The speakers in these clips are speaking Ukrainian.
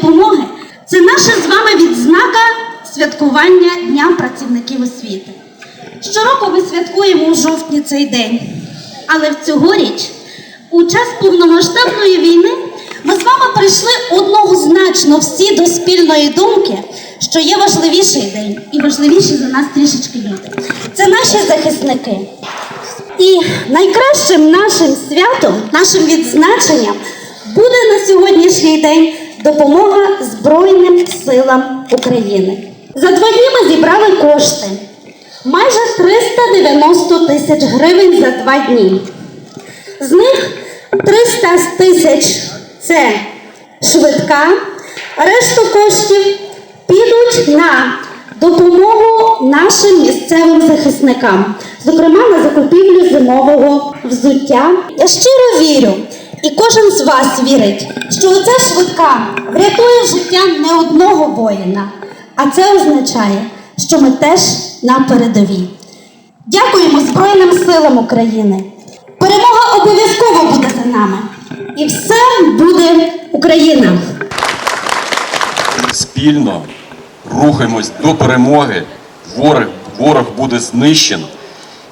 допомоги це наша з вами відзнака святкування Дня працівників освіти. Щороку ми святкуємо у жовтні цей день, але в цьогоріч, у час повномасштабної війни, ми з вами прийшли однозначно всі до спільної думки, що є важливіший день і важливіші за нас трішечки люди. Це наші захисники. І найкращим нашим святом, нашим відзначенням буде на сьогоднішній день допомога Збройним силам України. За два дні ми зібрали кошти майже 390 тисяч гривень за два дні. З них 300 тисяч це швидка, решту коштів підуть на допомогу нашим місцевим захисникам, зокрема на закупівлю зимового взуття. Я щиро вірю, і кожен з вас вірить, що оця швидка врятує життя не одного воїна, а це означає, що ми теж на передовій. Дякуємо Збройним силам України. Перемога обов'язково буде за нами. І все буде Україна. спільно рухаємось до перемоги. Ворог, ворог буде знищено.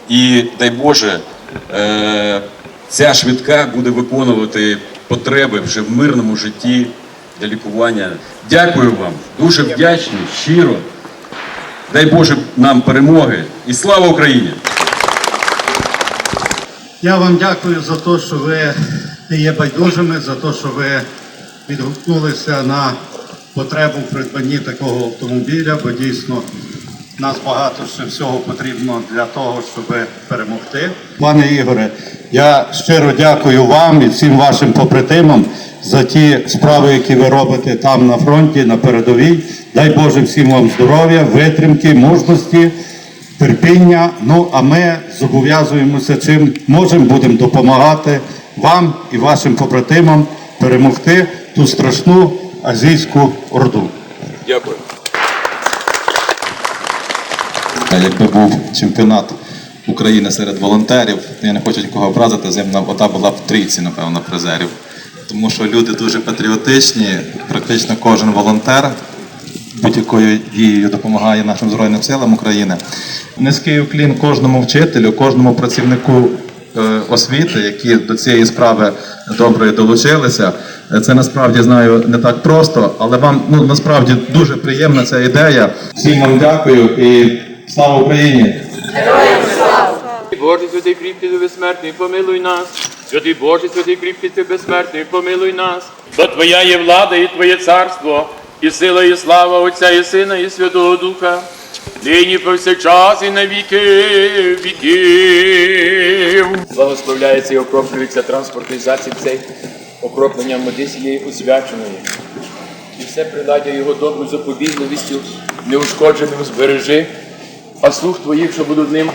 І дай Боже, е, ця швидка буде виконувати потреби вже в мирному житті для лікування. Дякую вам, дуже вдячний, щиро. Дай Боже нам перемоги і слава Україні! Я вам дякую за те, що ви не є байдужими, за те, що ви відгукнулися на потребу в придбанні такого автомобіля, бо дійсно нас багато ще всього потрібно для того, щоб перемогти. Пане Ігоре, я щиро дякую вам і всім вашим побратимам за ті справи, які ви робите там на фронті, на передовій. Дай Боже всім вам здоров'я, витримки, мужності терпіння. Ну а ми зобов'язуємося чим можемо, будемо допомагати вам і вашим побратимам перемогти ту страшну азійську орду. Дякую. Якби був чемпіонат України серед волонтерів, то я не хочу нікого образити, земна вода була в трійці, напевно, призерів. Тому що люди дуже патріотичні, практично кожен волонтер будь-якою дією допомагає нашим Збройним силам України. Низький уклін кожному вчителю, кожному працівнику е, освіти, які до цієї справи добре долучилися. Е, Це насправді знаю не так просто, але вам ну насправді дуже приємна ця ідея. Всім вам дякую і слава Україні! Боже, святий кріпкий безсмертний, помилуй нас. Святий Боже, святий кріпкий безсмертний, помилуй нас. Бо Твоя є влада і Твоє царство, і сила, і слава Отця і Сина, і Святого Духа, нині повсякчас і на віки віків. Благословляється і окроплюється транспортний засіб цей окропленням води освяченої. І все приладдя його добру запобігливістю, неушкодженим збережи, а слух твоїх, що будуть ним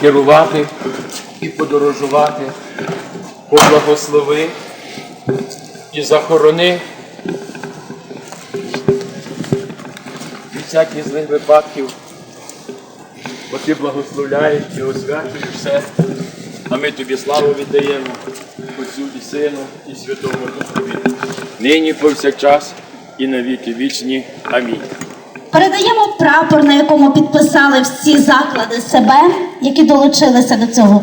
керувати і подорожувати, поблагослови і захорони від всяких злих випадків, бо ти благословляєш і освячуєш все, а ми тобі славу віддаємо Отцю і Сину, і Святому Духові, нині повсякчас і на віки вічні. Амінь. Передаємо прапор, на якому підписали всі заклади себе, які долучилися до цього.